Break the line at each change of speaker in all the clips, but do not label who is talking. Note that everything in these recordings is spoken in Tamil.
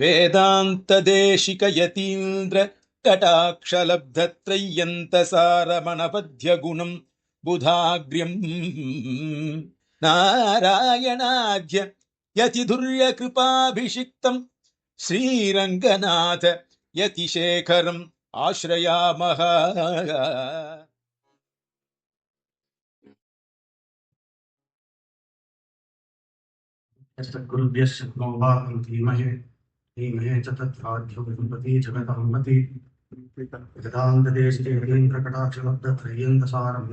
वेदान्तदेशिकयतीन्द्र कटाक्षलब्धत्रय्यन्तसारमणपद्यगुणम् बुधाग्र्यम् नारायणाद्य यतिधुर्यकृपाभिषिक्तम् श्रीरङ्गनाथ यतिशेखरम् आश्रयामः
गुरुभ्यश्च नमोभागं धीमहि धीमहे च तत्साध्यो विपति जगदम्मति जगदान्तदेशेन्द्रकटाक्षलब्धत्रयन्तसारं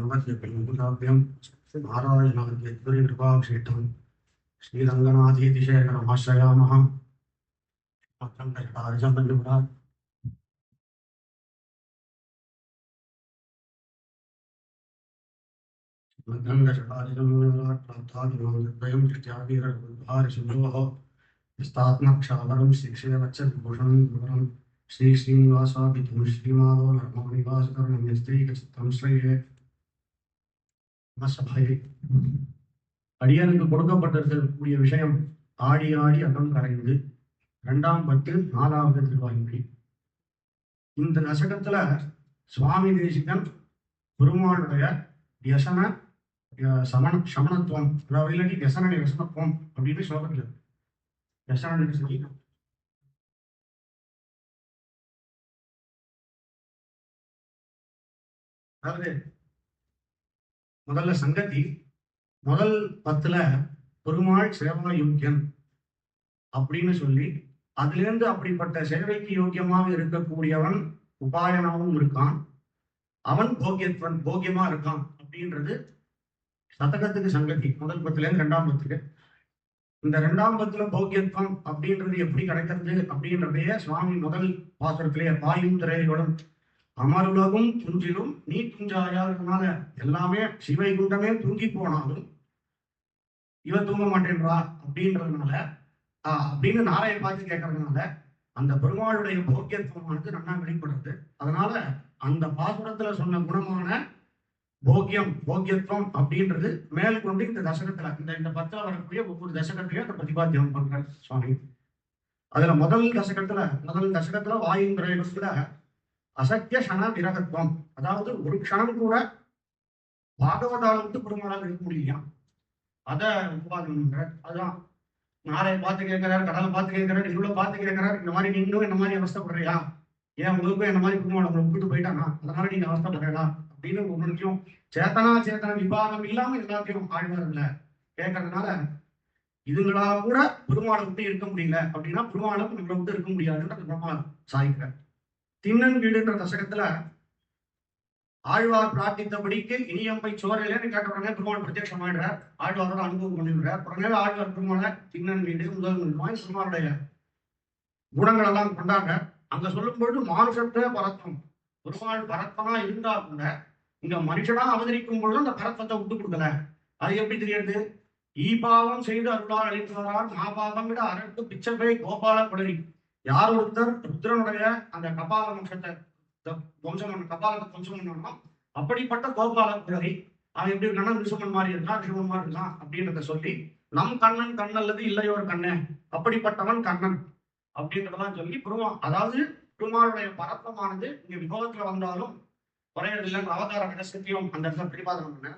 श्रीरङ्गनाथीतिशेखरमाश्रयामः मन्युपुरात् मध्यङ्गशतादिजं दृष्ट्याभिरघुभारिशुभोः हस्तात्मक्षावरं शिक्षयवच्छद्भूषणं गुरुवरं श्रीश्रीनिवासाभिधं श्रीमाधव नर्मनिवासकरणं यस्त्रैकचित्तं श्रेये சபையை அடியனுக்கு கொடுக்கப்பட்டிருக்கக்கூடிய விஷயம் ஆடி ஆடி அகம் கரைந்து இரண்டாம் பத்து நாலாவது திருவாய்மொழி இந்த தசகத்துல சுவாமி தேசிகன் பெருமாளுடைய யசன அஹ், சமண சமணத்துவம் அதாவது இல்லாட்டி யசன யசனத்துவம் அப்படின்னு சொல்லப்படுது யசன சொல்லி அதாவது முதல்ல சங்கதி முதல் பத்துல பெருமாள் சேவா யோக்கியன் அப்படின்னு சொல்லி அதிலிருந்து அப்படிப்பட்ட சேவைக்கு யோக்கியமாக இருக்கக்கூடியவன் உபாயனாவும் இருக்கான். அவன் போக்கியத்வன் போக்கியமா இருக்கான் அப்படின்றது சதகத்துக்கு சங்கதி முதல் பத்துல இருந்து ரெண்டாம் பத்துக்கு. இந்த ரெண்டாம் பத்துல பௌக்கியத்துவம் அப்படின்றது எப்படி கிடைக்கிறது அப்படின்றதைய சுவாமி முதல் பாசுரத்திலே பாயும் திரையோடும் அமருலகும் துஞ்சிலும் நீ துஞ்சாயாதனால எல்லாமே சிவை குண்டமே தூங்கி போனாலும் இவ தூங்க மாட்டேன்றா அப்படின்றதுனால ஆஹ் அப்படின்னு நாரையை பார்த்து கேட்கறதுனால அந்த பெருமாளுடைய போக்கியத்துவமானது நன்னா வெளிப்படுறது அதனால அந்த பாசுரத்துல சொன்ன குணமான போக்கியம் போக்கியத்துவம் அப்படின்றது மேல் கொண்டு இந்த தசகத்துல இந்த இந்த பத்துல வரக்கூடிய ஒவ்வொரு தசகத்திலையும் அந்த பிரதிபாத்தியம் பண்ற சுவாமி. அதுல முதல் தசகத்துல முதல் தசகத்துல வாயுங்கிற இடத்துல அசத்திய க்ஷண விரகத்துவம். அதாவது ஒரு க்ஷணம் கூட பாகவதால விட்டு இருக்க முடியலையா அத உபாதனங்கிற அதுதான். அதான் பார்த்து கேட்கிறார் கடலை பார்த்து கேட்கிறார் இருளை பார்த்து கேட்கிறார் இந்த மாதிரி நீங்களும் என்ன மாதிரி அவஸ்தப்படுறியா ஏன் உங்களுக்கும் என்ன மாதிரி குடும்பம் உங்களை விட்டுட்டு போயிட்டானா? அதனால நீங்க அவஸ்தைப்படுறீங்களா? அப்படின்னு ஒவ்வொருத்தையும் சேத்தனா சேத்தன விபாகம் இல்லாம எல்லாத்தையும் ஆழ்வார்ல கேட்கறதுனால இதுங்களா கூட பெருமாளை விட்டு இருக்க முடியல. அப்படின்னா பெருமாளும் நம்மளை விட்டு இருக்க முடியாதுன்ற பிரம்மா சாய்க்கிறார் திண்ணன் வீடுன்ற தசகத்துல ஆழ்வார் பிரார்த்தித்தபடிக்கு இனியம்பை சோரையிலேன்னு கேட்ட உடனே பெருமாள் பிரத்யட்சமாயிடுறார். ஆழ்வாரோட அனுபவம் பண்ணிவிடுறார் உடனே ஆழ்வார் பெருமாளை திண்ணன் வீடு முதல் நிர்மாய் பெருமாளுடைய குணங்கள் எல்லாம் கொண்டாங்க அங்க சொல்லும் பொழுது மானுஷத்தே பரத்தம் பெருமாள் பரத்தமா இருந்தா கூட இங்க மனுஷனா அவதரிக்கும் பொழுது அந்த பரத்தத்தை விட்டு கொடுக்கல. அது எப்படி தெரியுது ஈபாவம் செய்து அருளால் அளித்தவரால் மாபாவம் விட அரட்டு பிச்சபை கோபால குளறி யார் ஒருத்தர்? ருத்ரனுடைய அந்த கபால வம்சத்தை த- வம்சம் கபாலத்தை வம்சம் அப்படிப்பட்ட கோபால குளறி அவன் எப்படி இருக்கான்னா ரிஷபன் மாதிரி இருக்கான் ரிஷபன் மாதிரி இருக்கான் அப்படின்றத சொல்லி நம் கண்ணன் கண்ணல்லது இல்லையோர் கண்ணே அப்படிப்பட்டவன் கண்ணன் அப்படின்றதெல்லாம் சொல்லி பெருமா அதாவது பெருமாளுடைய பரப்பமானது இங்க விபவத்துல வந்தாலும் குறையதில்லை அவதார ரகசியத்தையும் அந்த இடத்துல பிரதிபாதனம் பண்ண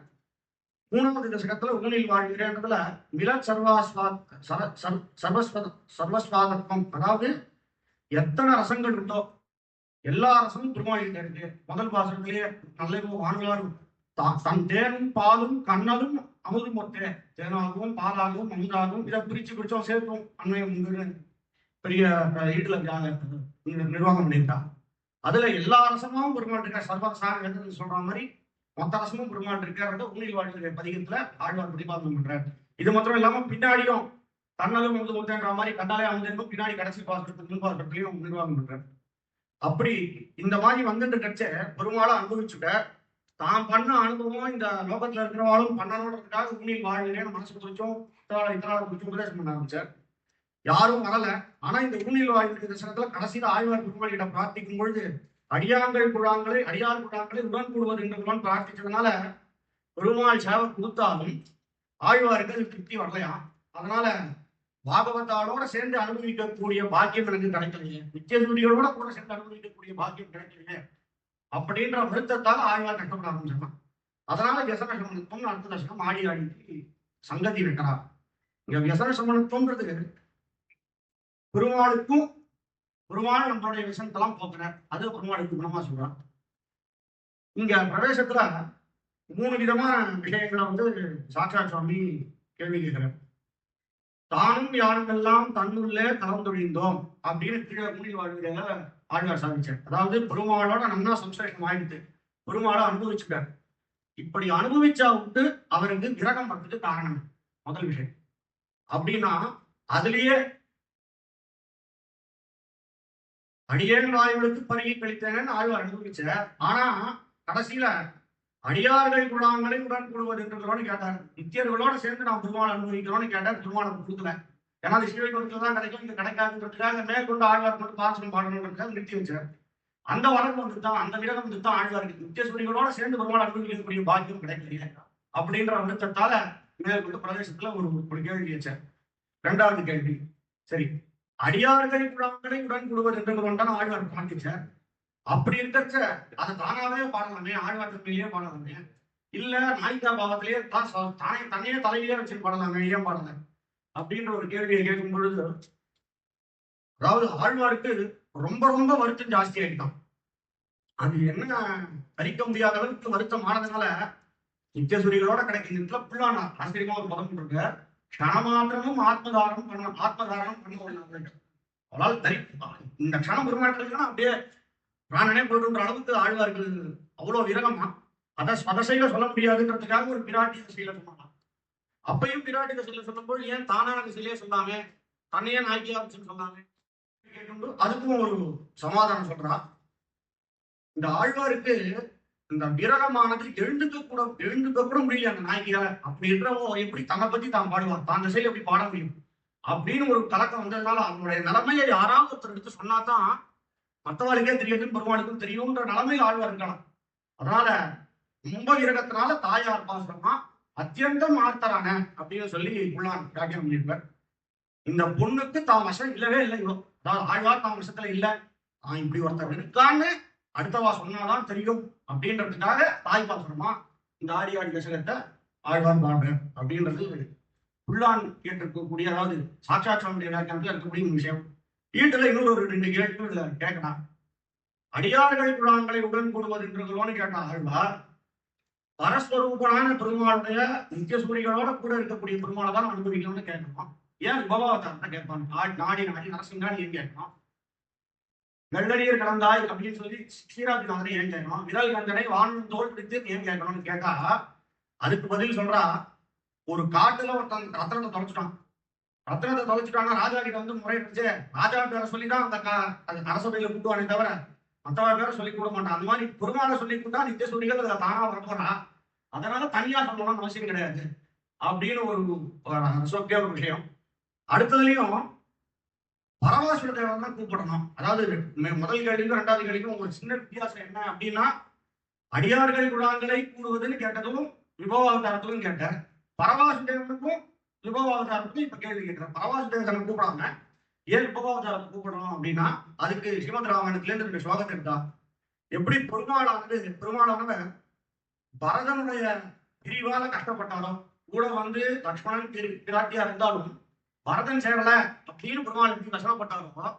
மூணாவது தசகத்துல உடலில் வாழ்கிறேன்றதுல மில சர்வாஸ்வா சர- சர்- சர்வஸ்வத அதாவது எத்தனை ரசங்கள் இருந்தோ எல்லா ரசமும் பெருமாளில் இருக்கு. முதல் பாசத்திலேயே நல்லவோ வாங்கலாரும் தா- தன் தேனும் பாலும் கண்ணலும் அமுதும் மொத்தே தேனாகவும் பாலாகவும் அமுதாகவும் இதை பிரிச்சு பிரிச்சோம் சேர்த்தோம். அண்மையம் பெரிய அஹ், ஈடுல நிர்வாகம் பண்ணியிருக்கா. அதுல எல்லா அரசமும் பெருமாள் இருக்கார் சர்வரசாங்க சொல்ற மாதிரி மொத்த அரசமும் பெருமாள் இருக்காரு உண்மையில் வாழ்க்கை பதிகத்துல ஆழ்வார் பிரதிபாதனம் பண்றார். இது மாத்திரம் இல்லாம பின்னாடியும் தன்னலும் வந்து ஒருத்தன்ற மாதிரி கண்டாலே அமுதனுக்கும் பின்னாடி கடைசி பாசத்துக்கு முன் பாசத்துலயும் நிர்வாகம் பண்றார். அப்படி இந்த மாதிரி வந்துட்டு கட்ச பெருமாளை அனுபவிச்சுட்ட தான் பண்ண அனுபவம் இந்த லோகத்துல இருக்கிறவாலும் பண்ணணுன்றதுக்காக உண்மையில் வாழ்கிறேன் மனசு குறிச்சும் இத்தனால குறிச்சும் உபதேசம் பண்ண ஆரம்பிச்சார். யாரும் வரல. ஆனா இந்த உண்மையில் வாழ்க்கை தரிசனத்துல கடைசியில ஆழ்வார் பெருமாளிடம் பிரார்த்திக்கும் பொழுது அடியாங்கள் குழாங்களை அடியார் குழாங்களை உடன் கூடுவது என்று பிரார்த்திச்சதுனால பெருமாள் சேவை கொடுத்தாலும் ஆழ்வாருக்கு அது திருப்தி வரலையா? அதனால பாகவதாரோட சேர்ந்து அனுபவிக்கக்கூடிய பாக்கியம் எனக்கு கிடைக்கலையே. நித்தியசூரியோட கூட சேர்ந்து அனுபவிக்கக்கூடிய பாக்கியம் கிடைக்கலையே. அப்படின்ற வருத்தத்தால் ஆழ்வார் கஷ்டப்பட ஆரம்பிச்சான் அதனால வியசன சமணத்துவம் அடுத்த தசகம் ஆடி ஆடி சங்கதி வைக்கிறார். இங்க வியசன சமணத்துவம்ன்றது பெருமாளுக்கும் பெருமாள் நம்மளுடைய விஷயத்தெல்லாம் போக்குறார் அது பெருமாளுக்கு குணமா சொல்றான். இங்க பிரவேசத்துல மூணு விதமான விஷயங்களை வந்து சாட்சாத் சுவாமி கேள்வி கேட்கிறார். தானும் யாரும் தன்னுள்ளே கலந்தொழிந்தோம் அப்படின்னு கீழே மூடி வாழ்வில ஆழ்வார் சாதிச்சார். அதாவது பெருமாளோட நல்லா சம்சேஷம் ஆயிடுத்து பெருமாளை அனுபவிச்சுட்டார். இப்படி அனுபவிச்சா விட்டு அவருக்கு கிரகம் பண்றதுக்கு காரணம். முதல் விஷயம். அப்படின்னா அதுலயே அடியேன் ஆய்வுகளுக்கு பருகி கழித்தேன் ஆழ்வார் அனுபவிச்சார் ஆனா கடைசியில அடியார்கள் குழாங்களை உடன் கூடுவதுன்றதோடு கேட்டார். நித்தியர்களோட சேர்ந்து நான் திருமணம் அனுபவிக்கிறோம்னு கேட்டார். திருமணம் கொடுக்கல. ஏன்னா அது சிவகுணத்துல தான் கிடைக்கும். இது கிடைக்காதுன்றதுக்காக மேற்கொண்டு ஆழ்வார் மட்டும் பாசனம் பாடணுன்றதுக்காக நிறுத்தி வச்சார். அந்த வழக்கு வந்து தான் அந்த விரகம் வந்து தான் ஆழ்வாருக்கு நித்தியஸ்வரிகளோட சேர்ந்து பெருமாள் அனுபவிக்கக்கூடிய பாக்கியம் கிடைக்கல அப்படின்ற வருத்தத்தால மேற்கொண்டு பிரதேசத்துல ஒரு ஒரு கேள்வி வச்சார். இரண்டாவது கேள்வி. சரி அடியார்கள் குழாங்களை உடன் கூடுவது என்று கொண்டால் ஆழ்வார் காண்பிச்சார் அப்படி இருக்கச்ச அதை தானாவே பாடலாமே ஆழ்வார் தன்மையிலேயே பாடலாமே. இல்ல நாயிகா பாவத்திலேயே தான் தானே தன்னையே தலையிலேயே வச்சு பாடலாமே ஏன் பாடல? அப்படின்ற ஒரு கேள்வியை கேட்கும் பொழுது அதாவது ஆழ்வாருக்கு ரொம்ப ரொம்ப வருத்தம் ஜாஸ்தி ஆகிட்டான் அது என்ன தரிக்க முடியாத அளவுக்கு வருத்தம் ஆனதுனால நித்தியசூரிகளோட கிடைக்கின்ற புல்லானா ஆசிரியமா ஒரு பதம் கொடுக்க க்ஷணமாத்திரமும் ஆத்மதாரம் பண்ண ஆத்மதாரணம் பண்ண அவளால் தரி இந்த க்ஷணம் பெருமாட்டத்துக்குன்னா அப்படியே பிராணனே போடுன்ற அளவுக்கு ஆழ்வார்கள் அவ்வளவு விரகமா? அதை ஸ்வதசையில சொல்ல முடியாதுன்றதுக்காக ஒரு பிராட்டி திசையில சொன்னாங்க. அப்பையும் பிராட்டி திசையில சொல்லும்போது ஏன் தானான திசையிலே சொல்லாமே தன்னையே நாய்க்கியா வச்சுன்னு சொல்லாமே கேட்டுண்டு அதுக்கும் ஒரு சமாதானம் சொல்றா. இந்த ஆழ்வாருக்கு இந்த விரகமானது எழுந்துக்க கூட எழுந்துக்க கூட முடியல அந்த நாய்க்கியால அப்படின்றவோ எப்படி தன்னை பத்தி தான் பாடுவான் தான் திசையில எப்படி பாட முடியும்? அப்படின்னு ஒரு கலக்கம் வந்ததுனால அவனுடைய நிலைமையை யாராவது ஒருத்தர் எடுத்து சொன்னாதான் மற்றவாளுக்கே தெரியும் பெருமாளுக்கும் தெரியும்ன்ற நிலைமையில் ஆழ்வார் இருக்கலாம். அதனால ரொம்ப விரகத்தினால தாயார் பாசுரமா அத்தியந்தம் ஆர்த்தரான அப்படின்னு சொல்லி உள்ளான் வியாக்கியம் பண்ணியிருப்பார். இந்த பொண்ணுக்கு தான் வசம் இல்லவே இல்லை இவ்வளோ அதாவது ஆழ்வார் தான் வசத்துல இல்லை. நான் இப்படி ஒருத்தர் இருக்கான்னு அடுத்தவா சொன்னாதான் தெரியும் அப்படின்றதுக்காக தாய் பாசுரமா இந்த ஆடி ஆடி தசகத்தை ஆழ்வார் பாடுறேன் அப்படின்றது உள்ளான் கேட்டிருக்கக்கூடிய அதாவது சாட்சாத் நேரத்தில் இருக்கக்கூடிய விஷயம். வீட்டுல இன்னொரு ஒரு ரெண்டு கேள்வி கேட்கலாம் அடியார்கள் குழாங்களை உடன் கூடுவதுன்றதோன்னு கேட்டா ஆழ்வார். பரஸ்வரூபனான பெருமாளுடைய நித்திய சூரிகளோட கூட இருக்கக்கூடிய பெருமாளை தான் அனுபவிக்கணும்னு கேட்கணும் ஏன் விபவாவதாரத்தை கேட்பான்? நாடி நாடி நரசிங்கான்னு ஏன் கேட்கணும் வெள்ளடியர் கலந்தாய் அப்படின்னு சொல்லி ஸ்ரீராஜநாதனை ஏன் கேட்கணும் விரல் கந்தனை வான் தோல் பிடித்து ஏன் கேட்கணும்னு கேட்டா அதுக்கு பதில் சொல்றா ஒரு காட்டுல ஒருத்தன் ரத்தனத்தை தொலைச்சிட்டான். ரத்தனத்தை தொலைச்சிட்டான்னா ராஜா கிட்ட வந்து முறை ராஜா பேரை சொல்லி தான் அந்த க- அந்த அரசபையில கூட்டுவானே தவிர மற்றவ பேரை சொல்லி கூட மாட்டான். அந்த மாதிரி பெருமாளை சொல்லி கூட்டா நித்திய சொல்லிகள் அதை தானா வரப்போறா அதனால தனியா சொல்லணும்னு அவசியம் கிடையாது. அப்படின்னு ஒரு ஒரு சொக்கிய ஒரு விஷயம். அடுத்ததுலயும் பரவாசுர தேவன் தான் கூப்பிடணும். அதாவது முதல் கேள்விக்கும் ரெண்டாவது கேள்விக்கும் ஒரு சின்ன வித்தியாசம் என்ன அப்படின்னா அடியார்கள் குழாங்களை கூடுவதுன்னு கேட்டதும் விபவாவதாரத்துக்கும் கேட்டேன். பரவாசுதேவனுக்கும் விபவாவதாரத்துக்கும் இப்ப கேள்வி கேட்கிறேன். பரவாசுதேவனை கூப்பிடாம ஏன் விபவாவதாரத்தை கூப்பிடணும் அப்படின்னா அதுக்கு ஸ்ரீமத் ராமாயணத்துல இருந்து ரெண்டு ஸ்லோகம் இருந்தா எப்படி பெருமாளானது பெருமாளானவன் பரதனுடைய பிரிவால கஷ்டப்பட்டாலும் கூட வந்து லக்ஷ்மணன் திரு பிராட்டியா இருந்தாலும் பரதன் சேரல அப்படின்னு பெருமாள் எப்படி கஷ்டப்பட்டாரோ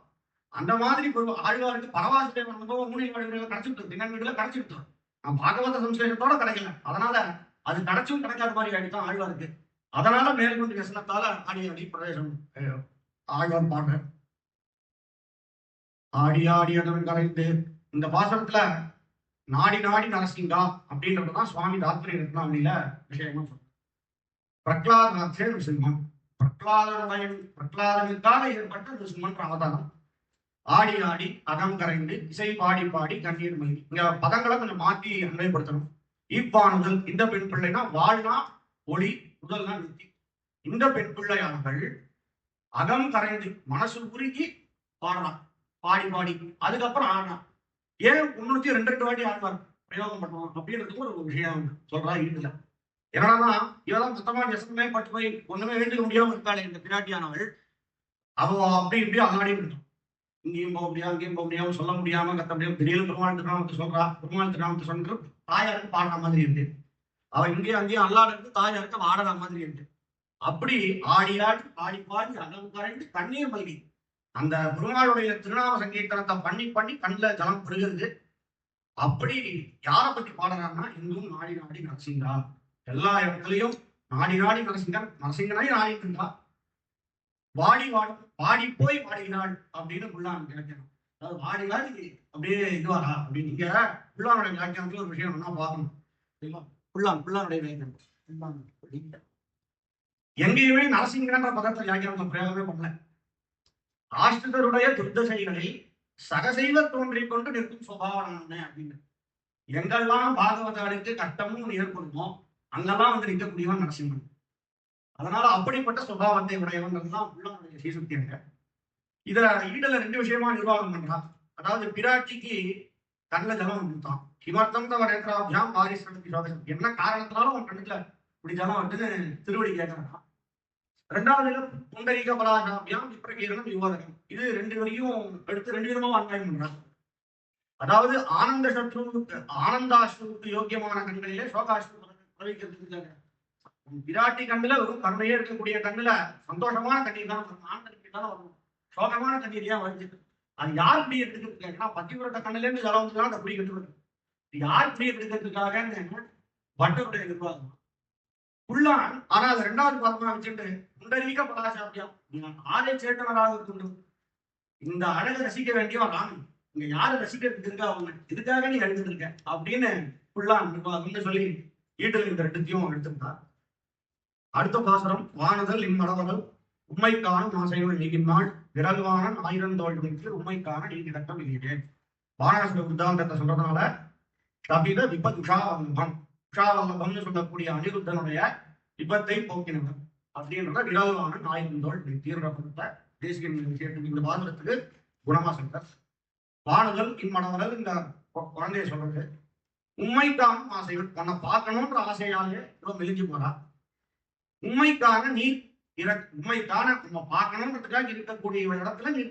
அந்த மாதிரி ஆழ்வாருக்கு பரவாசிரியர் அனுபவம் மூணு வீடுகளில் கிடைச்சிட்டு திங்கன் வீடுல கிடைச்சிட்டு நான் பாகவத சம்சேஷத்தோட கிடைக்கல. அதனால அது கிடைச்சும் கிடைக்காத மாதிரி ஆயிடுதான் ஆழ்வாருக்கு. அதனால மேற்கொண்டு விசனத்தால ஆடி ஆடி பிரவேசம் ஆழ்வார் பாடுறேன் ஆடி ஆடி அதவன் கலைந்து இந்த பாசனத்துல நாடி நாடி நரசிங்கா அப்படின்றதுதான் சுவாமி ராத்திரி ரத்னாவளியில விஷயமா சொல்றேன் பிரகலாதநாத்தே நிருசிம்மன் பிரகலாதனுடைய பிரகலாதனுக்காக ஏற்பட்ட சுமன் பிராமதானம் ஆடி ஆடி அகம் கரைந்து இசை பாடி பாடி கண்ணீர் மல்கி இங்க பதங்களை கொஞ்சம் மாற்றி அன்மைப்படுத்தணும் ஈப்பானுதல் இந்த பெண் பிள்ளைனா வாழ்னா ஒளி உடல்னா நித்தி. இந்த பெண் பிள்ளையானவர்கள் அகம் கரைந்து மனசு உருகி பாடுறான் பாடி பாடி. அதுக்கப்புறம் ஆடுறான் ஏன் முன்னூத்தி ரெண்டு ரெண்டு வாட்டி ஆடுவார் பிரயோகம் பண்ணுவோம் அப்படின்றதுக்கு ஒரு விஷயம் சொல்றா இதுல என்னன்னா இவெல்லாம் சுத்தமா விசனமே பட்டு போய் ஒண்ணுமே வேண்டிக்க முடியாம இருக்காளே இந்த பிராட்டியானவள். அவ அப்படி இப்படி அல்லாடி விட்டான் இங்கேயும் போக முடியாது அங்கேயும் போக முடியாம சொல்ல முடியாம கத்த முடியாம திடீர்னு பெருமாள் திருநாமத்தை சொல்றா பெருமாள் திருநாமத்தை சொல்ற தாயாருக்கு பாடுற மாதிரி இருந்து அவ இங்கேயும் அங்கேயும் அல்லாடுறது தாயாருக்கு ஆடுற மாதிரி இருந்து அப்படி ஆடி ஆடி பாடி பாடி அகம் கரைந்து கண்ணீர் மல்கி அந்த பெருமாளுடைய திருநாம சங்கீர்த்தனத்தை பண்ணி பண்ணி கண்ணில் ஜலம் பெருகிறது அப்படி யாரை பத்தி பாடுறாங்கன்னா இங்கும் நாடி நாடி நரசிங்கா. எல்லா இடத்துலயும் நாடி நாடி நரசிங்கன் நரசிங்கனாய் நாடிட்டு இருந்தா வாடி வாடி வாடி போய் வாடினாள் அப்படின்னு புல்லான் விளக்கணும் அதாவது வாடினால் வாடி அப்படியே இதுவாரா அப்படின்னு நீங்க புல்லானுடைய வியாக்கியானத்துல ஒரு விஷயம் ஒன்னா பார்க்கணும். சரிங்களா? புல்லான் புல்லானுடைய புல்லான் அப்படிங்கிற. எங்கேயுமே நரசிங்கன்ற பதத்தை வியாக்கியானத்தை பிரயோகமே பண்ணல. ஆஷ்டிதருடைய துர்தசைகளை சகசைவ தோன்றிக் கொண்டு நிற்கும் சுபாவம் அப்படின்னு. எங்கெல்லாம் பாகவதாளுக்கு கட்டமும் ஏற்படுமோ அங்கெல்லாம் வந்து நிற்கக்கூடியவன் நரசிம்மன் அதனால அப்படிப்பட்ட சுபாவத்தை உடையவன் தான் உள்ளவனுடைய சீசுக்தியங்க இதுல ஈடல ரெண்டு விஷயமா நிர்வாகம் பண்றான். அதாவது பிராட்டிக்கு கண்ணில் ஜலம் கொடுத்தான். கிமர்த்தம் தவ நேத்திராபியாம் பாரிசிரமத்தி என்ன காரணத்தினாலும் அவன் கண்ணுல இப்படி ஜலம் வந்து திருவடி கேட்கறான் ரெண்டாவது புண்டரீக பலாகாபியாம் விப்ரகீரணம் யுவதகம் இது ரெண்டு வரையும் எடுத்து ரெண்டு விதமா அன்பாயம் பண்றான். அதாவது ஆனந்த சத்ருவுக்கு ஆனந்தாஸ்ருவுக்கு யோக்கியமான கண்களிலே சோகாஸ்ரு பிரவிக்கிறதுக்கு விராட்டி கண்ணுல வெறும் கருணையே இருக்கக்கூடிய கண்ணுல சந்தோஷமான கண்ணீர் தான் வரும். ஆனந்த கண்ணீர் தான் வரும் சோகமான கண்ணீர் ஏன் வருது அது யார் இப்படி எடுத்துக்கிறதுக்காக பத்திவிரட்ட கண்ணுல இருந்து ஜலம் வந்து அந்த குடி கட்டுறது யார் இப்படி எடுத்துக்கிறதுக்காக பட்டருடைய நிர்வாகம்? உள்ளான் ஆனா அது ரெண்டாவது பதமா வச்சுட்டு புண்டரீக பலாசாபியம் ஆரை சேட்டவராக கொண்டு இந்த அழகை ரசிக்க வேண்டியவன் ராமன் இங்க யாரை ரசிக்கிறதுக்கு இருக்கா? அவங்க இதுக்காக நீ எழுதிட்டு இருக்க? அப்படின்னு புள்ளான் நிர்வாகம்னு சொல்லி ஈட்டில் இந்த ரெண்டுத்தையும் எடுத்துட்டார் அடுத்த பாசனம் வானதல் இம்மடவரல் உண்மைக்கான மாசைகள் நீங்கினாள் விரல்வானன் ஆயிரந்தோள் வைத்து உண்மைக்கான நீ கிடக்கம் இல்லையே வானரச உத்தாந்தத்தை சொல்றதுனால தவிர விபத் உஷாவல்லபம் உஷாவல்லபம்னு சொல்லக்கூடிய அனிருத்தனுடைய விபத்தை போக்கினவர் அப்படின்றத விரல்வானன் ஆயிரந்தோள் தீவிரப்படுத்த தேசிய விஷயத்துக்கு இந்த பாசனத்துக்கு குணமா சொல்றார். வானதல் இம்மடவரல் இந்த குழந்தைய சொல்றது. உண்மைக்கான ஆசைகள் உன்னை பார்க்கணுன்ற ஆசையாலே இவன் மெலிஞ்சு போறான். உண்மைக்கான நீ இறக் உண்மைக்கான நம்ம பார்க்கணுன்றதுக்காக இருக்கக்கூடிய இவன் இடத்துல நீ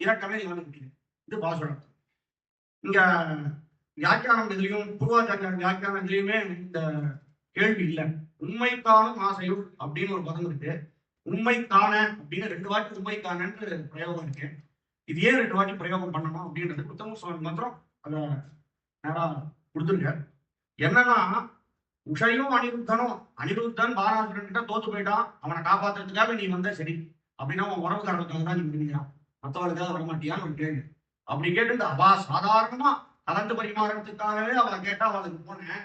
இறக்கவே இல்லாம இது பாசுரம். இங்க வியாக்கியானம் இதுலயும் பூர்வாச்சாரிய வியாக்கியானம் இதுலயுமே இந்த கேள்வி இல்லை. உண்மைக்கான ஆசையுள் அப்படின்னு ஒரு பதம் இருக்கு. உண்மைக்கான அப்படின்னு ரெண்டு வாட்டி உண்மைக்கானன்று பிரயோகம் இருக்கு. இது ஏன் ரெண்டு வாட்டி பிரயோகம் பண்ணணும் அப்படின்றது புத்தகம் சுவாமி மாத்திரம் அதை நேரம் கொடுத்துருங்க. என்னன்னா உஷையும் அனிருத்தனும் அனிருத்தன் பாராசுரன் கிட்ட தோத்து போயிட்டான். அவனை காப்பாத்துறதுக்காக நீ வந்த சரி அப்படின்னா உன் உறவுக்காரர்களுக்காக தான் நீ விரும்பியா மற்றவர்களுக்காக வரமாட்டியான்னு ஒரு கேள்வி. அப்படி கேட்டு அவா சாதாரணமா கலந்து பரிமாறத்துக்காகவே அவளை கேட்டா அவளுக்கு போனேன்.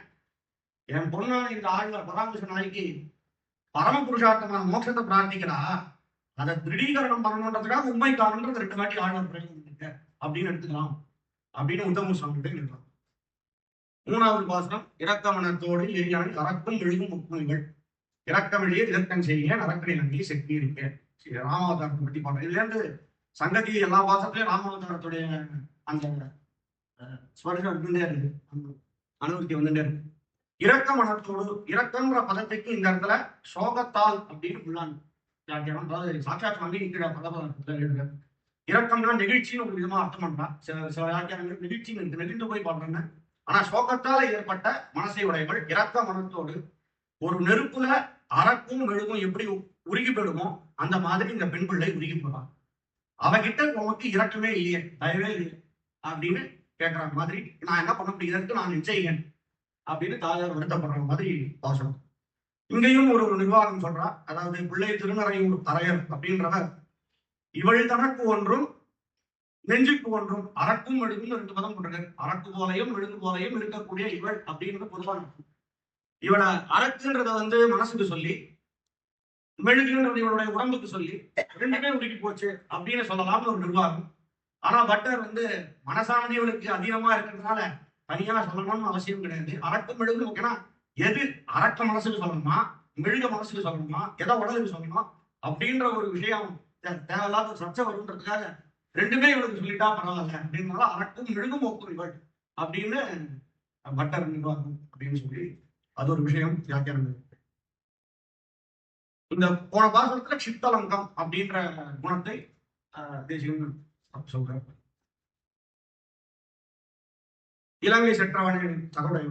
என் பொண்ணு இந்த ஆழ்வ பராமரிச நாளைக்கு பரம புருஷார்த்தமான மோட்சத்தை பிரார்த்திக்கிறா. அதை திருடீகரணம் பண்ணணுன்றதுக்காக உண்மை ரெண்டு மாட்டி ஆழ்வார் பிரயோகம் அப்படின்னு எடுத்துக்கலாம். அப்படின்னு உத்தம சுவாமி கிட்ட கேட்கலாம். மூணாவது பாசனம் இரக்கமனத்தோடு எரியானை அறக்கும் எழுதும் முக்குமைகள் இரக்கமிழியே இதற்கன் செய்ய நரக்கனை நன்றி செட்டி இருக்க ராமாவதாரத்தை பற்றி பாடுறேன் இதுல இருந்து சங்கதி எல்லா பாசத்துலயும் ராமாவதாரத்துடைய அந்த அஹ், ஸ்வர்கம் இருந்துட்டே இருக்கு. அந்த வந்துட்டே இருக்கு. இரக்க மனத்தோடு இரக்கம்ன்ற பதத்துக்கு இந்த இடத்துல சோகத்தால் அப்படின்னு உள்ளான் வியாக்கியானம். அதாவது சாட்சாத் சுவாமி கீழே பதபதத்தில் எழுதுறாரு. இரக்கம்னா நெகிழ்ச்சின்னு ஒரு விதமா அர்த்தம் பண்றான். சில சில வியாக்கியானங்கள் நெகிழ்ச்சின்னு நெகிழ்ந்து போய் பாடுறாங்க. ஆனா சோகத்தால ஏற்பட்ட மனசை உடையவள் இரக்க மனத்தோடு ஒரு நெருப்புல அறக்கும் மெழுகும் எப்படி உ- உருகி போயிடுமோ அந்த மாதிரி இந்த பெண் பிள்ளை உருகி போறான் அவகிட்ட உனக்கு இறக்கமே இல்லையே தயவே இல்லையே அப்படின்னு கேட்கற மாதிரி நான் என்ன பண்ண முடியும்? இதற்கு நான் நிச்சயன் அப்படின்னு தாயார் வருத்தப்படுற மாதிரி பாசனம் இங்கேயும் ஒரு ஒரு நிர்வாகம் சொல்றா. அதாவது பிள்ளை திருநறையூர் அரையர் அப்படின்றவர் இவள் தனக்கு ஒன்றும் நெஞ்சுக்கு ஒன்றும் அறக்கும் மெழுகும் ரெண்டு பதம் போட்டிருக்காரு அறக்கு போலையும் மெழுகு போலையும் இருக்கக்கூடிய இவள் அப்படின்றது பொதுவான அர்த்தம். இவளை அறக்குன்றத வந்து மனசுக்கு சொல்லி மெழுகுன்றது இவளுடைய உடம்புக்கு சொல்லி ரெண்டுமே உருக்கி போச்சு அப்படின்னு சொல்லலாம்னு ஒரு நிர்வாகம். ஆனா பட்டர் வந்து மனசானது இவளுக்கு அதிகமா இருக்கிறதுனால தனியா சொல்லணும்னு அவசியம் கிடையாது. அறக்கும் மெழுகு ஓகேனா? எது அறக்க மனசுக்கு சொல்லணுமா? மெழுக மனசுக்கு சொல்லணுமா? எதை உடலுக்கு சொல்லணுமா? அப்படின்ற ஒரு விஷயம் தே- தேவையில்லாத சர்ச்சை வருன்றதுக்காக ரெண்டுமே இவளுக்கு சொல்லிட்டா பரவாயில்ல அப்படின்னால அறக்கும் மெழுகும் ஒக்கும் பட் அப்படின்னு பட்டர் நிர்வாகம் அப்படின்னு சொல்லி அது ஒரு விஷயம் வியாக்கியானம் இந்த போன பாசத்துல சித்தலங்கம் அப்படின்ற குணத்தை ஆஹ், சொல்றார். இலங்கை செற்றவனை தகவலை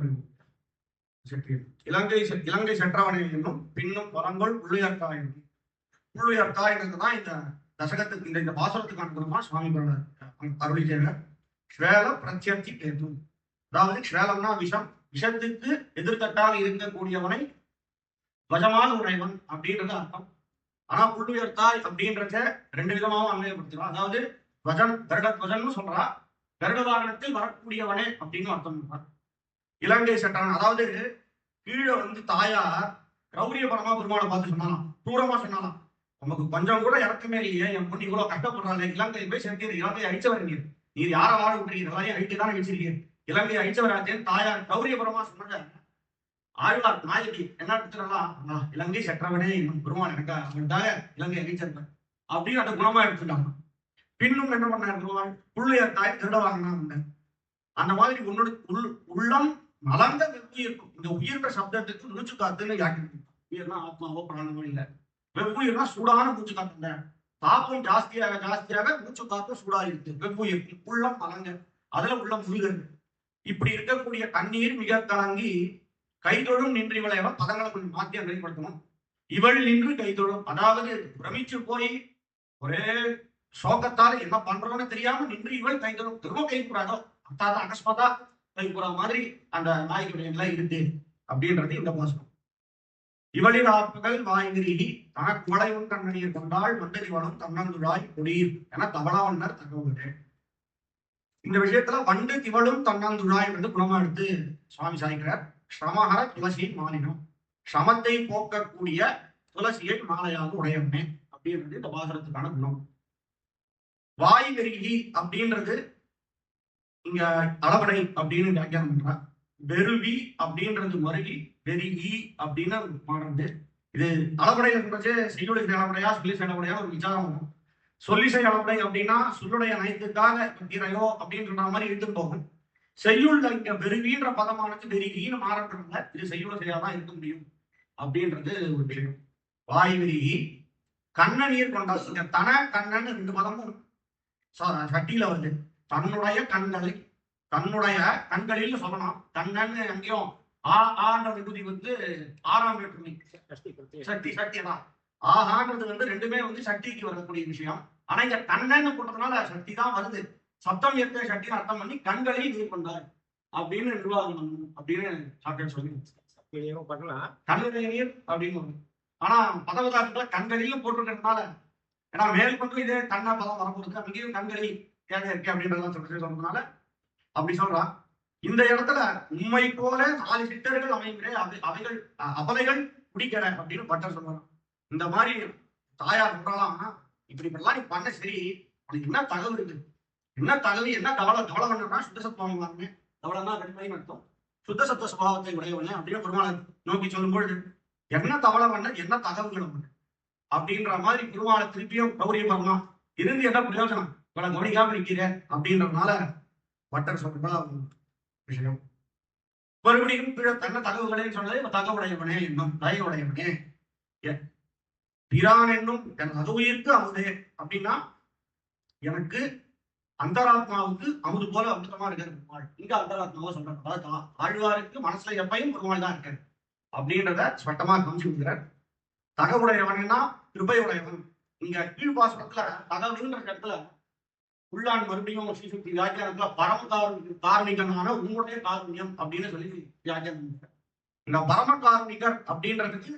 செற்றியது இலங்கை செ- இலங்கை செற்றவனை என்னும் பின்னும் வரங்கொள் உள்ளுயர்த்தாய் என்னும் உள்ளுயர்த்தாய்ன்றது தான் இந்த தசகத்துக்கு இந்த இந்த பாசுரத்துக்கான குணமா சுவாமி பிரணர் அருளி செய்கிறார். ஸ்வேல பிரத்யர்த்தி கேது. அதாவது ஸ்வேலம்னா விஷம். விஷத்துக்கு எதிர்த்தட்டால் இருக்கக்கூடியவனை வஜமான உடையவன் அப்படின்றது அர்த்தம். ஆனா புள்ளுயர்த்தாய் அப்படின்றத ரெண்டு விதமாகவும் அன்மையப்படுத்துறோம் அதாவது வஜன் கருட வஜன்னு சொல்றா. கருட வாகனத்தில் வரக்கூடியவனே அப்படின்னு அர்த்தம். பண்றார் இலங்கை சட்டான் அதாவது கீழே வந்து தாயார் கௌரிய பரமா பெருமாளை பார்த்து சொன்னாலாம். தூரமா சொன்னாலாம். நமக்கு கொஞ்சம் கூட இறக்கமே இல்லையே. என் பொண்ணு இவ்வளவு கஷ்டப்படுறாங்க இலங்கை போய் சேர்த்து இலங்கையை அழிச்சவர். நீர் நீர் யார வாழ விட்டுறீங்க? எல்லாரையும் அழித்து தானே வச்சிருக்கீங்க இலங்கையை அழிச்சவராச்சேன் தாயார் கௌரிய சொன்னாங்க. ஆழ்வார் நாயகி என்ன எடுத்துடலாம் இலங்கை செற்றவனே இன்னும் பெருமாள் எனக்கு அவனுக்காக இலங்கை அழிச்சிருப்பேன் அப்படின்னு அந்த குணமா எடுத்துட்டாங்க. பின்னும் என்ன பண்ண குருவான் புள்ளையர் தாய் திருட வாங்கினா அந்த மாதிரி உன்னோட உள் உள்ளம் மலர்ந்த வெவ்வுயிர் இந்த உயிர்ன்ற சப்தத்துக்கு நுழைச்சு காத்துன்னு யாக்கி உயிர்னா ஆத்மாவோ பிராணமோ இல்லை. வெவ்வுயிர்னா சூடான மூச்சு காத்துங்க தாக்கம் ஜாஸ்தியாக ஜாஸ்தியாக மூச்சு காத்து சூடாயிருக்கு வெவ்வுயிர் உள்ளம் கலங்க அதுல உள்ளம் முழுகிறது இப்படி இருக்கக்கூடிய கண்ணீர் மிக கலங்கி கைதொழும் நின்று இவளையவ பதங்களை கொஞ்சம் மாத்தி அறிமுகப்படுத்தணும் இவள் நின்று கைதொழும் அதாவது பிரமிச்சு போய் ஒரே சோகத்தால் என்ன பண்றோம்னு தெரியாம நின்று இவள் கைதொழும் திரும்ப கை கூடாதோ அத்தாத அகஸ்மாதா கை மாதிரி அந்த நாய்க்குடைய நிலை அப்படின்றது இந்த பாசனம் இவளின் ஆப்புகள் வாய்கிரீகி தன உழையும் கண்ணீர் கொண்டாள் மண்டலி தன்னந்துழாய் கொடீர் என தவளாவண்ணர் தகவல் இந்த விஷயத்துல வண்டு திவளும் தன்னந்துழாய் என்று குணமா எடுத்து சுவாமி சாய்க்கிறார். ஸ்ரமஹர துளசியின் மாலினம் சமத்தை போக்கக்கூடிய துளசியை மாலையாக உடையவனே அப்படின்றது இந்த பாசனத்துக்கான குணம். வாய் வெறிகி அப்படின்றது இங்க அளவடை அப்படின்னு வியாக்கியானம் பண்றா வெறுவி அப்படின்றது மருகி வெறிகி அப்படின்னு மாறுறது இது அளவடையில சொல்றது செய்யுளை அளவடையா சொல்லி அளவடையா ஒரு விசாரம் வரும் செய்ய அளவடை அப்படின்னா சொல்லுடைய நயத்துக்காக திரையோ அப்படின்னு மாதிரி இருந்து போகும். செய்யுள்ல இங்க வெறுவின்ற பதமானது வெறுகின்னு மாறன்றதுல இது செய்யுள செய்யாதான் இருக்க முடியும் அப்படின்றது ஒரு விஷயம். வாய் வெறுகி கண்ண நீர் கொண்டா தன கண்ணன் ரெண்டு பதமும் ச- சட்டியில வருது. தன்னுடைய கண்களை தன்னுடைய கண்களில் சொல்லலாம். கண்ணன்னு எங்கேயும் ஆ ஆன்ற விகுதி வந்து ஆறாம் வேற்றுமை. சக்தி சக்தி தான் ஆஹான்றது வந்து ரெண்டுமே வந்து சக்திக்கு வரக்கூடிய விஷயம். ஆனா இங்க கண்ணன்னு போட்டதுனால சக்தி தான் வருது. சத்தம் ஏற்ற சக்தின்னு அர்த்தம் பண்ணி கண்களை நீர் கொண்டார் அப்படின்னு நிர்வாகம் பண்ணணும் அப்படின்னு சாப்பிட்டு சொல்லி
பண்ணலாம்.
கண்ணுடைய நீர் அப்படின்னு. ஆனா பதவதாரத்துல கண்களையும் போட்டுருக்கிறதுனால ஏன்னா மேல் கொண்டு இதே கண்ணா பதம் வரப்போகுது. அங்கேயும் கண்களி தேவை இருக்கு அப்படின்றதெல்லாம் சொல்லி சொல்றதுனால அப்படி சொல்றான். இந்த இடத்துல உண்மை போல நாலு சித்தர்கள் அமைகிறே அது அவைகள் அபலைகள் குடிக்கிற அப்படின்னு பட்டர் சொல்றான். இந்த மாதிரி தாயார் சொல்றலாம் இப்படி இப்படிலாம் நீ பண்ண சரி உனக்கு என்ன தகவல் இருக்கு? என்ன தகவல் என்ன கவலை கவலை பண்ணா சுத்த சத்துவம் எல்லாமே கவலைன்னா வெண்மை அர்த்தம். சுத்த சத்த சுபாவத்தை உடையவனே அப்படின்னு பெருமாளை நோக்கி சொல்லும்பொழுது என்ன தவளை பண்ண என்ன தகவல்கள் பண்ண? அப்படின்ற மாதிரி பெருமாளை திருப்பியும் கௌரியம் பண்ணலாம் இருந்து என்ன பிரயோஜனம் இவ்வளவு கவனிக்காம இருக்கிற அப்படின்றதுனால பட்டர் சொல்றா விஷயம். மறுபடியும் கீழே தன்ன தகவல்களே சொன்னது தகவுடையவனே என்னும் தயவுடையவனே பிரான் என்னும் என் அது உயிர்க்கு அமுதே அப்படின்னா எனக்கு அந்தராத்மாவுக்கு அமுது போல அமுதமா இருக்கிறது பெருமாள். இங்க அந்தராத்மாவை சொல்றாங்க. அதாவது ஆழ்வாருக்கு மனசுல எப்பையும் பெருமாள் தான் இருக்காரு. அப்படின்றத ஸ்பட்டமா காமிச்சு கொடுக்குறார் தகவுடையவன்னா கிருபையுடையவன் இங்க கீழ்பாசனத்துல தகவல்ன்ற இடத்துல உள்ளான் மறுபடியும் ஸ்ரீசுக்தி வியாக்கியானத்துல பரம காரணி காரணிகனான உங்களுடைய காரணியம் அப்படின்னு சொல்லி வியாக்கியானம் இந்த பரம காரணிகர் அப்படின்றதுக்கு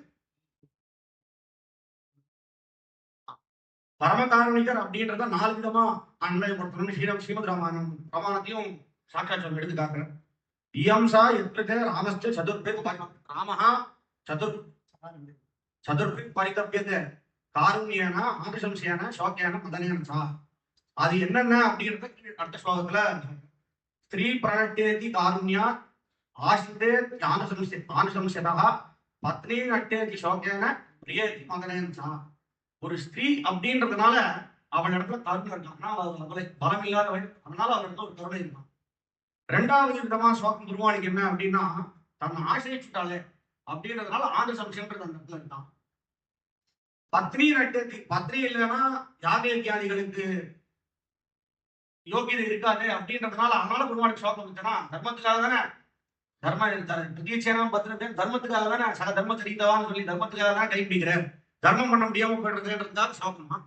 பரம காரணிகர் அப்படின்றத நாலு விதமா அன்மையப்படுத்தணும்னு ஸ்ரீரம் ஸ்ரீமத் ராமாயணம் பிரமாணத்தையும் சாட்சாத் சொல்லி எடுத்து காக்குறேன் இயம்சா எத்திரதே ராமஸ்ய சதுர்பிக் ராமஹா சதுர் சதுர்பிக் பரிதப்பியதே காருண்யேன ஆதிசம்சேன சோக்கியான பதனேன சா. அது என்னென்ன அப்படின்றத அடுத்த ஸ்லோகத்துல ஸ்திரீ பிரணட்டேதி காருண்யா ஆசிரே ஞானசம்சே ஆனுசம்சதா பத்னி நட்டேதி சோகேன பிரியேதி மகனேன ஒரு ஸ்திரீ அப்படின்றதுனால அவள் இடத்துல கருணை இருக்கான் ஆனால் அவள் அவளை பலம் இல்லாதவள் அதனால அவள் இடத்துல ஒரு கருணை இருக்கான் ரெண்டாவது விதமா சோகம் பெருமாளுக்கு என்ன அப்படின்னா தன்னை ஆசிரியச்சுட்டாளே அப்படின்றதுனால ஆண்டு சம்சயன்றது அந்த இடத்துல இருக்கான் பத்னி நட்டேதி பத்னி இல்லைன்னா யாகேக்கியாதிகளுக்கு யோகியதை இருக்காது. அப்படின்றதுனால அவனால பெருமாளுக்கு சோகம் வந்துச்சுன்னா தர்மத்துக்காக தானே? தர்ம பிரதீட்சேனம் பத்திரத்தை தர்மத்துக்காக தானே? சக தர்ம சரித்தவான்னு சொல்லி தர்மத்துக்காக தான் டைம் பிடிக்கிறேன் தர்மம் பண்ண முடியாம போயிடுறதுன்றதுக்காக சோகமா?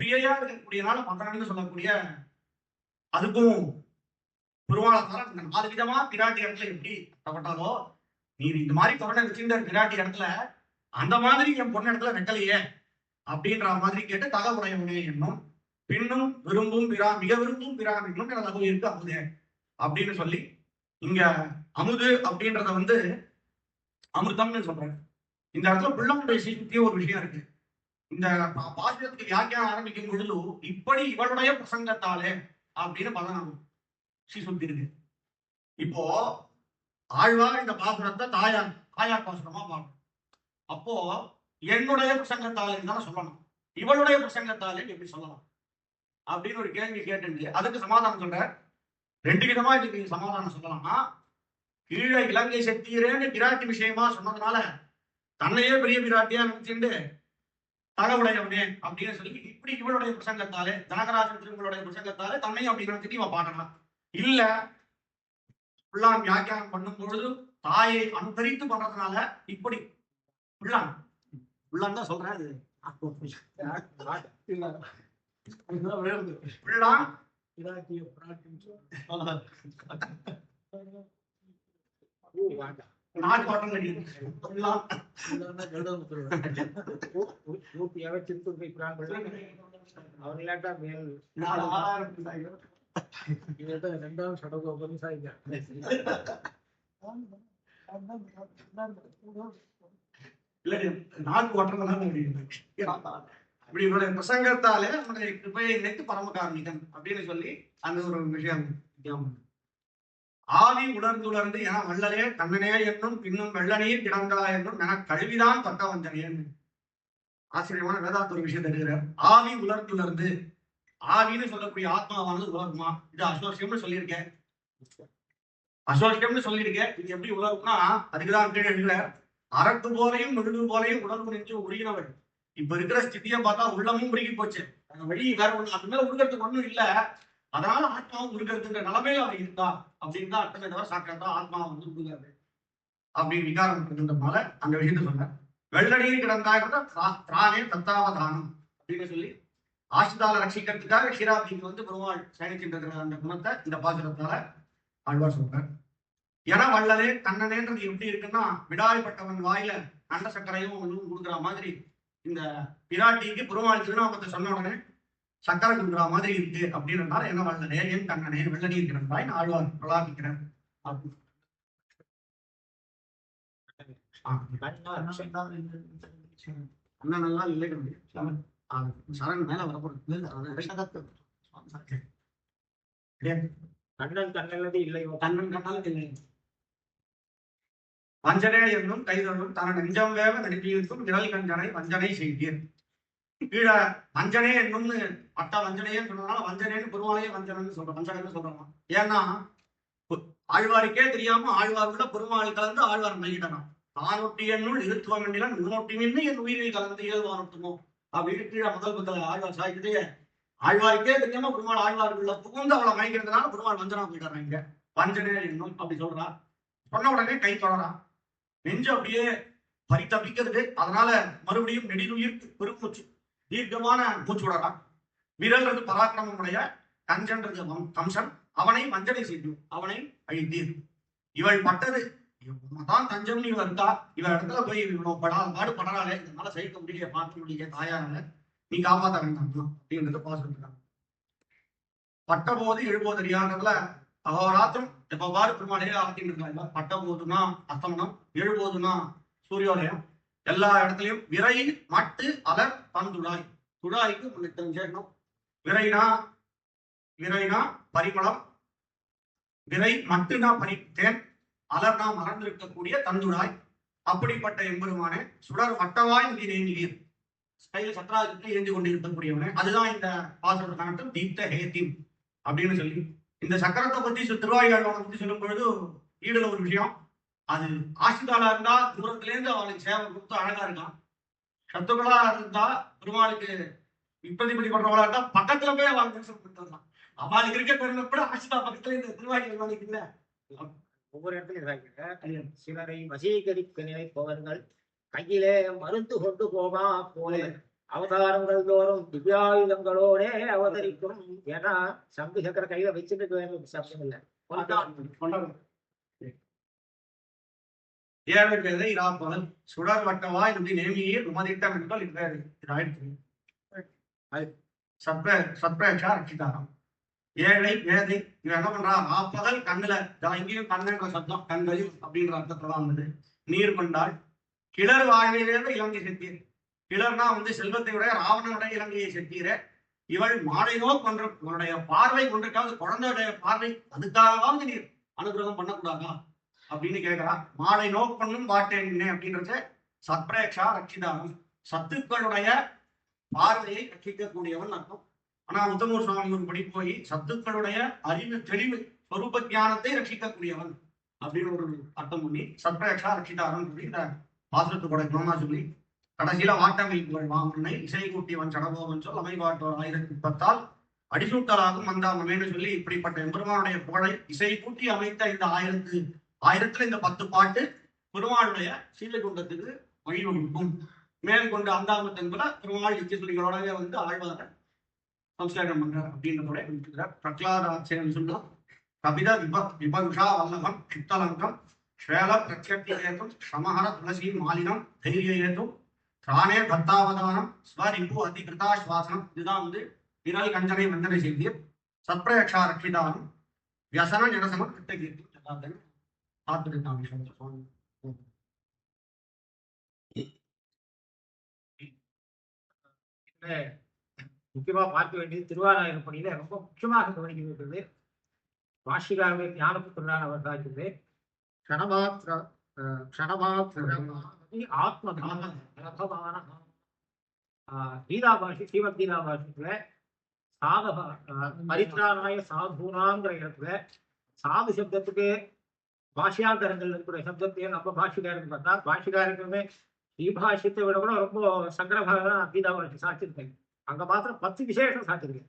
பிரியையா இருக்கக்கூடியனால பத்திரன்னு சொல்லக்கூடிய அதுக்கும் பெருமாளத்தால இந்த நாலு விதமா பிராட்டி இடத்துல எப்படி கட்டப்பட்டாலோ நீ இந்த மாதிரி கருணை வச்சிருந்த பிராட்டி இடத்துல அந்த மாதிரி என் பொண்ணு இடத்துல வைக்கலையே அப்படின்ற மாதிரி கேட்டு தகவுடையவனே என்னும் பின்னும் விரும்பும் பிரா மிக விரும்பும் பிராமிகளும் என்னும் எனது அமுது இருக்கு அமுதே அப்படின்னு சொல்லி இங்க அமுது அப்படின்றத வந்து அமிர்தம்னு சொல்றாங்க. இந்த இடத்துல பிள்ளைங்களுடைய சுத்தி ஒரு விஷயம் இருக்கு. இந்த பா- பாசுரத்துக்கு வியாக்கியானம் ஆரம்பிக்கும் பொழுது இப்படி இவளுடைய பிரசங்கத்தாலே அப்படின்னு பதனம் ஸ்ரீசுத்தி இருக்கு. இப்போ ஆழ்வார் இந்த பாசுரத்தை தாயார் தாயார் பாசுரமா பாடும் அப்போ என்னுடைய பிரசங்கத்தாலே தானே சொல்லணும். இவளுடைய பிரசங்கத்தாலே எப்படி சொல்லலாம்? அப்படின்னு ஒரு கேள்வி கேட்டு அதுக்கு சமாதானம் சொல்ற ரெண்டு விதமா இதுக்கு சமாதானம் சொல்லலாம்னா கீழே இலங்கை செத்தீரேன்னு பிராட்டி விஷயமா சொன்னதுனால தன்னையே பெரிய பிராட்டியா நினைச்சுண்டு தகவுடையவனே அப்படின்னு சொல்லி இப்படி இவளுடைய பிரசங்கத்தாலே ஜனகராஜன் திருமகளுடைய பிரசங்கத்தாலே தன்னையும் அப்படி நினைச்சிட்டு இவன் பாடலாம் இல்ல பிள்ளான் வியாக்கியானம் பண்ணும் பொழுது தாயை அனுசரித்து பண்றதுனால இப்படி பிள்ளான் பிள்ளான் தான் சொல்றேன் அது வருது பிள்ளான்
பிராட்டிய சாய்ங்க
இல்ல நான்கு வட்டங்கள் தான் முடியும். இப்படி இவருடைய பிரசங்கத்தாலே நம்முடைய கிருப்பையை நினைத்து பரமகாரணிகன் அப்படின்னு சொல்லி அந்த ஒரு விஷயம் ஆவி உலர்ந்து உலர்ந்து என வள்ளலே கண்ணனே என்றும் பின்னும் வெள்ளனையும் கிடந்தா என்றும் என கழுவிதான் தக்க வந்தனேன் ஆச்சரியமான வேதாந்த ஒரு விஷயம் தெரிகிறார். ஆவி உலர்ந்து உலர்ந்து ஆவின்னு சொல்லக்கூடிய ஆத்மாவானது உலருமா? இது அசோசியம்னு சொல்லியிருக்கேன். அசோசியம்னு சொல்லியிருக்கேன். இது எப்படி உலரும்னா அதுக்குதான் கீழே எழுதுகிறார். அறத்து போலையும் மெழுகு போலையும் உடம்பு நெஞ்சு உருகினவள். இப்ப இருக்கிற ஸ்திதியை பார்த்தா உள்ளமும் உருகி போச்சு. அந்த வழி வேற ஒண்ணு அது மேல உருகிறதுக்கு ஒண்ணும் இல்ல. அதனால ஆத்மாவும் உருகிறதுங்கிற நிலைமையில அவர் இருக்கா அப்படின்னு தான் அர்த்தமே தவிர சாக்காத்தா ஆத்மா வந்து உருகாது அப்படின்னு விகாரம் இருக்கின்றதுனால அந்த விஷயத்த சொன்னேன் வெள்ளடியில் கிடந்தாகிறத திராணே தத்தாவதானம் அப்படின்னு சொல்லி ஆசிதால ரட்சிக்கிறதுக்காக ஷிராபிக்கு வந்து பெருமாள் பயணிக்கின்ற அந்த குணத்தை இந்த பாசுரத்தால ஆழ்வார் சொல்றார். ஏன்னா வள்ளலே கண்ணனேன்றது எப்படி இருக்குன்னா விடாய்ப்பட்டவன் வாயில அண்ட சக்கரையும் ஒன்றும் கொடுக்குற மாதிரி இந்த பிராட்டிக்கு பெருமாள் திருநாமத்தை சொன்ன உடனே சக்கர குன்றா மாதிரி இருக்கு அப்படின்றனால என்ன வாழ்ந்த வல்லனே என் கண்ணனே வெள்ளநீர் கிடந்தாய் ஆழ்வார் பிரலாபிக்கிறேன் அண்ணன் நல்லா இல்லை சரண் மேல வரப்படுறது
கண்ணன் கண்ணல்லது இல்லை.
கண்ணன் கண்ணாலும் இல்லை. வஞ்சனே என்னும் கைதொழும் தன நெஞ்சம் வேவ நெடுங்கியிருக்கும் நிழல் கஞ்சனை வஞ்சனை செய்தீர். கீழே வஞ்சனே என்னும்னு பட்ட வஞ்சனையே சொன்னதுனால வஞ்சனைன்னு பெருமாளையே வஞ்சனன்னு சொல்றோம். வஞ்சனைன்னு சொல்றோம்? ஏன்னா ஆழ்வாருக்கே தெரியாம ஆழ்வாருக்குள்ள பெருமாள் கலந்து ஆழ்வார் நல்கிடணும் தானொட்டி என்னுள் இருத்துவம் எண்ணில நுண்ணொட்டி நின்று என் உயிரில் கலந்து இயல்பானட்டுமோ அப்படின்னு கீழே முதல் பக்கத்துல ஆழ்வார் சாய்க்கிட்டே ஆழ்வாருக்கே தெரியாம பெருமாள் ஆழ்வாருக்குள்ள புகுந்து அவளை மயங்கிறதுனால பெருமாள் வஞ்சனா போயிட்டாங்க இங்க. வஞ்சனே என்னும் அப்படி சொல்றா. சொன்ன உடனே கை தொடரா. நெஞ்சு அப்படியே பரிதபிக்கிறது அதனால மறுபடியும் நெடிதுயிர் பெருமூச்சு தீர்க்கமான மூச்சு விடறான் விரல்றது பராக்கிரமம் உடைய கஞ்சன்றது வம்- கம்சன் அவனை வஞ்சனை செய்யும் அவனை அழிந்தீர் இவள் பட்டது தான் தஞ்சம் இவ இருக்கா இவ இடத்துல போய் இவ்வளவு படாத பாடு படறாளே. இதனால சகிக்க முடியல பார்க்க முடியல தாயாரால நீ காப்பாத்த வேண்டாம் அப்படின்றது பாசுறாங்க பட்ட போது எழுபோது அறியான்றதுல அகோராத்திரம் எப்ப பாரு பெருமாளையே ஆட்டின்னு இருக்காங்க பட்ட போதுனா அஸ்தமனம் எழுபோதுனா சூரியோதயம் எல்லா இடத்துலயும் விரை மட்டு அலர் பந்துடாய் துழாய்க்கு முன்னிட்டம் சேர்க்கணும் விரைனா விரைனா பரிமளம் விரை மட்டுனா பனி தேன் அலர்னா மறந்திருக்கக்கூடிய தந்துடாய் அப்படிப்பட்ட எம்பெருமானே சுடர் வட்டவாய் நீர் கையில் சத்ராஜத்தை ஏந்தி கொண்டிருக்கக்கூடியவனே அதுதான் இந்த பாசுர கணக்கு தீப்த ஹேத்திம் அப்படின்னு சொல்லி இந்த சக்கரத்தை பத்தி சு- பத்தி சொல்லும் பொழுது ஈடுல ஒரு விஷயம். அது ஆசிதாளா இருந்தா தூரத்துல இருந்து அவளுக்கு சேவை கொடுத்து அழகா இருக்கான் சத்துக்களா இருந்தா பெருமாளுக்கு இப்படி பண்றவளா இருந்தா பக்கத்துல போய் அவளுக்கு தரிசனம் பண்ணிட்டு அவளுக்கு இருக்க பெருமை கூட ஆசிதா பக்கத்துல இந்த திருவாகி இல்ல.
ஒவ்வொரு இடத்துலயும் சிலரை வசீகரிக்க நினைப்பவர்கள் கையிலே மருந்து கொண்டு போவா போலே. அவதாரங்கள் தோறும் திவ்யாயுதங்களோடே அவதரிக்கும் ஏன்னா சங்கு சக்கர கையில வச்சுட்டு வேணும் சப்தம் இல்ல.
ஏழு பேரை இராப்பவன் சுடர் வட்டவாய் நம்பி நேமியே உமதிட்டம் என்றால் இந்த சப்ரேஷா சத்ர ரட்சிதாரம் ஏழை வேதை இவன் என்ன பண்றான் ஆப்பகல் கண்ணுல இங்கேயும் கண்ணுன்ற சப்தம் கண்களில் அப்படின்ற அர்த்தத்துல தான் வந்தது. நீர் கொண்டாள் கிளர் வாழ்விலிருந்து இலங்கை செத்தீர் கிளர்னா வந்து செல்வத்தை விட ராவணனுடைய இலங்கையை செத்தீர இவள் மாலை கொன்ற உன்னுடைய பார்வை ஒன்றுக்காவது குழந்தையுடைய பார்வை அதுக்காகவாவது நீர் அனுகிரகம் பண்ணக்கூடாதா? அப்படின்னு கேட்கிறா. மாலை நோக்கணும் வாட்டேன் அப்படின்றது சத்ரேக்ஷா ரட்சிதாரம் சத்துக்களுடைய பார்வையை ரட்சிக்கக்கூடியவன் அர்த்தம். ஆனா உத்தமூர் சுவாமி ஒரு படி போய் சத்துக்களுடைய அறிவு தெளிவு ஸ்வரூப ஜானத்தை ரட்சிக்கக்கூடியவன் அப்படின்னு ஒரு அர்த்தம் பண்ணி சத்ரேக்ஷா ரட்சிதாரம் சொல்லி இந்த பாசுரத்துக்கூட குணமா சொல்லி கடைசியில வாட்டமில் புகழ் வாமனை இசை கூட்டியவன் சடபோவன் சொல் அமைவாட்டோர் ஆயிரத்தி பத்தால் அடிசூட்டலாகும் வந்தாமேன்னு சொல்லி இப்படிப்பட்ட பெருமானுடைய புகழை இசை கூட்டி அமைத்த இந்த ஆயிரத்து ஆயிரத்துல இந்த பத்து பாட்டு பெருமானுடைய சீலகுண்டத்துக்கு வழிவகுக்கும். மேல் கொண்டு அந்தாமத்தின் என்பத பெருமாள் நித்தியசுரிகளோடவே வந்து ஆழ்வார சம்ஸ்காரம் பண்றார் அப்படின்றதோட இருக்கிறார் பிரகலாதாச்சேன் சொன்னா கபித விப விபகுஷா வல்லகம் சித்தலங்கம் ஸ்வேல பிரத்யக்தி ஏதும் சமஹர துளசி மாலினம் தைரிய ஏதும் திராணே பக்தாவதானம் ஸ்வரிபு அதிகிருதா சுவாசனம் இதுதான் வந்து விரல் கஞ்சனை வந்தனை செய்தீர் சத்ரயக்ஷா ரட்சிதானம் வியசன ஜனசம கிருத்தகீர்த்தி எல்லாத்தையும் பார்த்துட்டு சுவாமி
இதுல முக்கியமா பார்க்க வேண்டியது திருவாராயண பணியில ரொம்ப முக்கியமாக கவனிக்க வேண்டியது வாஷிகாவே ஞானப்புத்திரனான அவர் தாக்கியது க்ஷணமாத்திர அஹ், ஆத்மதான ரதமான ஆஹ், ஸ்ரீமத் கீதா சாதக ஆஹ், பரித்ராணாய சாதுனாங்கிற இடத்துல சாது சப்தத்துக்கு பாஷ்யாந்தரங்கள் இருக்கிற சப்தத்தையும் நம்ம பாஷிகாரன் பார்த்தா பாஷிகாரங்களுமே ஸ்ரீபாஷ்யத்தை விட கூட ரொம்ப சங்கரமாக கீதா பாஷி சாட்சிருக்கேன் அங்க மாத்திரம் பத்து விசேஷம் சாட்சிருக்கு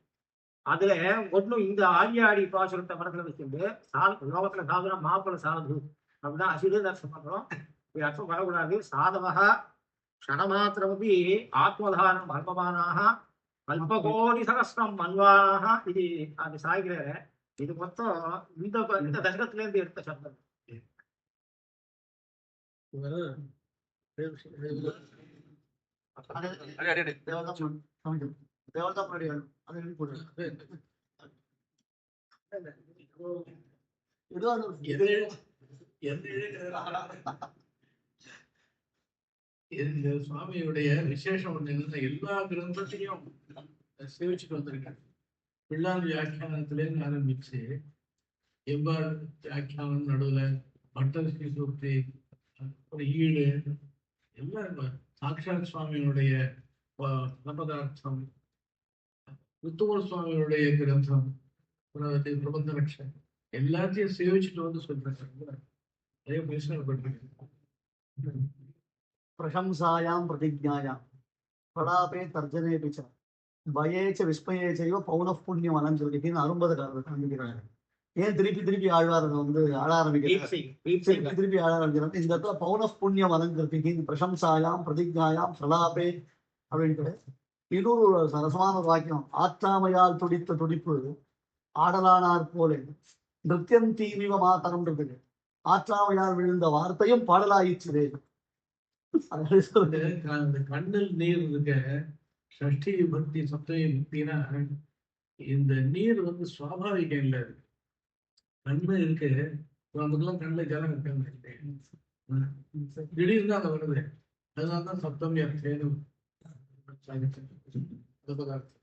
அதுல ஒண்ணு இந்த ஆரியாடி பாசுரத்தை மனசுல வச்சுட்டு சாது லோகத்துல சாதுனா மாப்பிள சாது. அப்படின்னா அசிது தர்சனம் பண்றோம். இது அர்த்தம் வரக்கூடாது சாதவா க்ஷணமாத்திரமபி ஆத்மதானம் பல்பமானாக கல்பகோடி சகசிரம் மன்வானாக இது அது சாய்கிற இது மொத்தம் இந்த இந்த தசகத்துல இருந்து எடுத்த சப்தம்
இந்த சுவாமியுடைய விசேஷம் ஒன்று என்னன்னா எல்லா கிரந்தத்தையும் சேவிச்சுட்டு வந்திருக்கேன் பிள்ளார் வியாக்கியானத்திலேருந்து ஆரம்பிச்சு எவ்வாறு வியாக்கியானம் நடுவுல பட்டர் ஸ்ரீ சூக்தி ஒரு ஈடு எல்லாம் சாக்ஷாத் சுவாமியினுடைய பதார்த்தம் உத்தமர் சுவாமியுடைய கிரந்தம் பிரபந்த லட்சம் எல்லாத்தையும் சேவிச்சுட்டு வந்து சொல்றேன் நிறைய பேசுறேன்
பிரசம்சாயாம் பிரதிஜாயாம் படாபே தர்ஜனே பிச்ச பயேச்ச விஸ்மயேச்சையோ பௌன புண்ணியம் அலஞ்சிருக்கேன்னு அரும்பது காரணம் ஏன் திருப்பி திருப்பி ஆழ்வார் வந்து ஆழ ஆரம்பிக்கிறார் திருப்பி ஆழ ஆரம்பிக்கிறார் இந்த இடத்துல பௌன புண்ணியம் அலஞ்சிருக்கேன் பிரசம்சாயாம் பிரதிஜாயாம் பிரலாபே அப்படின்ட்டு இன்னொரு சரசமான வாக்கியம் ஆற்றாமையால் துடித்த துடிப்பு ஆடலானார் போலே நிருத்தியம் தீமிவ மாத்தரம் இருக்குது ஆற்றாமையால் விழுந்த வார்த்தையும் பாடலாயிற்று
அந்த கண்ணில் நீர் இருக்க சஷ்டி பக்தி சப்தமி பக்தினா இந்த நீர் வந்து சுவாபாவிகம் இல்ல அது. கண்ணு இருக்கு. நமக்குலாம் கண்ணுல ஜலம் இருக்காங்க திடீர்னு அதை வருது. அதனால தான் சப்தமி யார் பதார்த்தம்